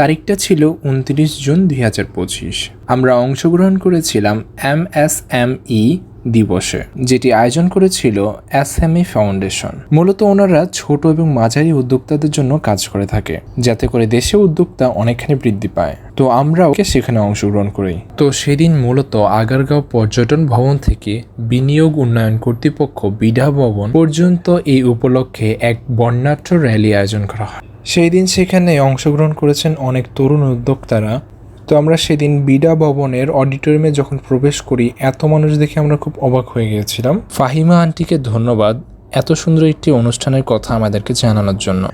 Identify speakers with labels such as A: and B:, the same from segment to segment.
A: তারিখটা ছিল উনত্রিশ জুন দুই হাজার পঁচিশ। আমরা অংশগ্রহণ করেছিলাম এম এস এম ই দিবসে, যেটি আয়োজন করেছিল এস এম ই ফাউন্ডেশন। মূলত ওনারা ছোট এবং মাঝারি উদ্যোক্তাদের জন্য কাজ করে থাকে, যাতে করে দেশে উদ্যোক্তা অনেকখানি বৃদ্ধি পায়। তো আমরাও সেখানে অংশগ্রহণ করি। তো সেদিন মূলত আগারগাঁও পর্যটন ভবন থেকে বিনিয়োগ উন্নয়ন কর্তৃপক্ষ বিডা ভবন পর্যন্ত এই উপলক্ষে এক বর্ণাঢ্য র্যালি আয়োজন করা হয়। সেই দিন সেখানে অংশগ্রহণ করেছেন অনেক তরুণ উদ্যোক্তারা। তো আমরা সেদিন বিডা ভবনের অডিটোরিয়ামে যখন প্রবেশ করি, এত মানুষ দেখে আমরা খুব অবাক হয়ে গিয়েছিলাম। ফাহিমা আন্টিকে ধন্যবাদ এত সুন্দর একটি অনুষ্ঠানের কথা আমাদেরকে জানানোর জন্য।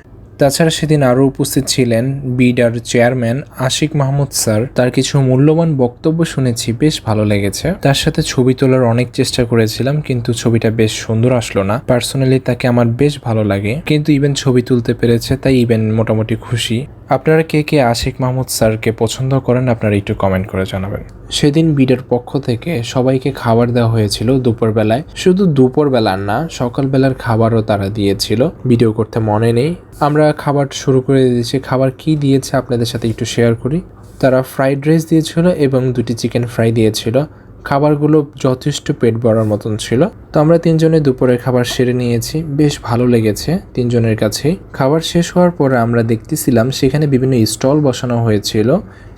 A: তাছাড়া সেদিন আরও উপস্থিত ছিলেন বিডার চেয়ারম্যান আশিক মাহমুদ স্যার। তার কিছু মূল্যবান বক্তব্য শুনেছি, বেশ ভালো লেগেছে। তার সাথে ছবি তোলার অনেক চেষ্টা করেছিলাম, কিন্তু ছবিটা বেশ সুন্দর আসলো না। পার্সোনালি তাকে আমার বেশ ভালো লাগে। কিন্তু ইভেন ছবি তুলতে পেরেছে, তাই ইভেন মোটামুটি খুশি। আপনারা কে কে আশিক মাহমুদ স্যারকে পছন্দ করেন, আপনারা একটু কমেন্ট করে জানাবেন। সেদিন বিডের পক্ষ থেকে সবাইকে খাবার দেওয়া হয়েছিল দুপুরবেলায়। শুধু দুপুরবেলার না, সকালবেলার খাবারও তারা দিয়েছিল। ভিডিও করতে মনে নেই। আমরা খাবার শুরু করে দিয়েছি। খাবার কি দিয়েছে আপনাদের সাথে একটু শেয়ার করি। তারা ফ্রাইড রাইস দিয়েছিল এবং দুটি চিকেন ফ্রাই দিয়েছিল। খাবারগুলো যথেষ্ট পেট ভরার মতন ছিল। তো আমরা তিনজনে দুপুরের খাবার সেরে নিয়েছি। বেশ ভালো লেগেছে তিনজনের কাছেই। খাবার শেষ হওয়ার পরে আমরা দেখতেছিলাম সেখানে বিভিন্ন স্টল বসানো হয়েছিল।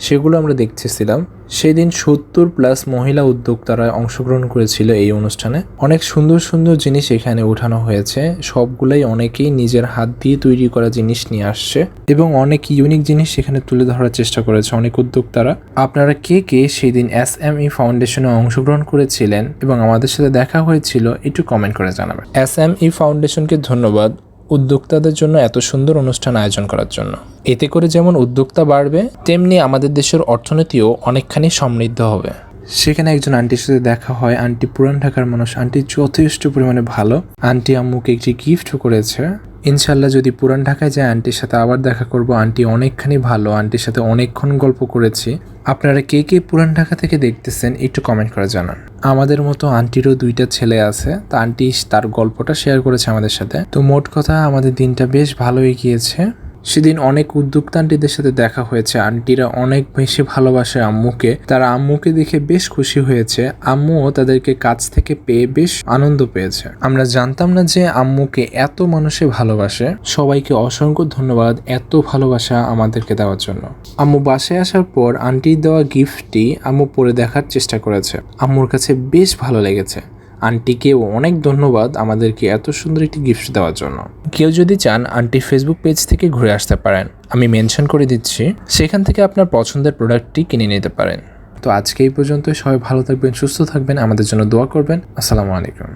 A: সেগুলো আমরা দেখতেছিলাম। সেদিন সত্তর প্লাস মহিলা উদ্যোক্তারা অংশগ্রহণ করেছিল এই অনুষ্ঠানে। অনেক সুন্দর সুন্দর জিনিস এখানে উঠানো হয়েছে। সবগুলাই অনেকেই নিজের হাত দিয়ে তৈরি করা জিনিস নিয়ে আসছে এবং অনেক ইউনিক জিনিস সেখানে তুলে ধরার চেষ্টা করেছে অনেক উদ্যোক্তারা। আপনারা কে কে সেদিন এস এম ই ফাউন্ডেশনে অংশগ্রহণ করেছিলেন এবং আমাদের সাথে দেখা হয়েছিল, একটু কমেন্ট করে জানাবেন। এস এম ই ফাউন্ডেশনকে ধন্যবাদ। উদ্যোক্তাদের জন্য এত সুন্দর অনুষ্ঠান আয়োজন করার জন্য। এতে করে যেমন উদ্যোক্তা বাড়বে, তেমনি আমাদের দেশের অর্থনীতিও অনেকখানি সমৃদ্ধ হবে। সেখানে একজন আন্টির সাথে দেখা হয়। আন্টি পুরান ঢাকার মানুষ। আন্টি যথেষ্ট পরিমাণে ভালো। আন্টি আম্মুকে একটি গিফটও করেছে। ইনশাল্লাহ যদি পুরান ঢাকায় যায় আন্টির সাথে আবার দেখা করব। আন্টি অনেকখানি ভালো। আন্টির সাথে অনেকক্ষণ গল্প করেছি। আপনারা কে কে পুরান ঢাকা থেকে দেখতেছেন একটু কমেন্ট করে জানান। আমাদের মতো আন্টিরও দুইটা ছেলে আছে। তা আন্টি তার গল্পটা শেয়ার করেছে আমাদের সাথে। তো মোট কথা আমাদের দিনটা বেশ ভালোই গিয়েছে। সেদিন অনেক উদ্যোক্তা আন্টিদের সাথে দেখা হয়েছে। আন্টিরা অনেক বেশি ভালোবাসে আম্মুকে। তারা আম্মুকে দেখে বেশ খুশি হয়েছে। আম্মুও তাদেরকে কাছ থেকে পেয়ে বেশ আনন্দ পেয়েছে। আমরা জানতাম না যে আম্মুকে এত মানুষে ভালোবাসে। সবাইকে অসংখ্য ধন্যবাদ এত ভালোবাসা আমাদেরকে দেওয়ার জন্য। আম্মু বাসায় আসার পর আন্টির দেওয়া গিফটটি আম্মু পরে দেখার চেষ্টা করেছে। আম্মুর কাছে বেশ ভালো লেগেছে। আন্টিকেও অনেক ধন্যবাদ আমাদেরকে এত সুন্দর একটি গিফট দেওয়ার জন্য। কেউ যদি চান আন্টি ফেসবুক পেজ থেকে ঘুরে আসতে পারেন, আমি মেনশন করে দিচ্ছি, সেখান থেকে আপনার পছন্দের প্রোডাক্টটি কিনে নিতে পারেন। তো আজকে এই পর্যন্ত সবাই ভালো থাকবেন, সুস্থ থাকবেন, আমাদের জন্য দোয়া করবেন। আসসালামু আলাইকুম।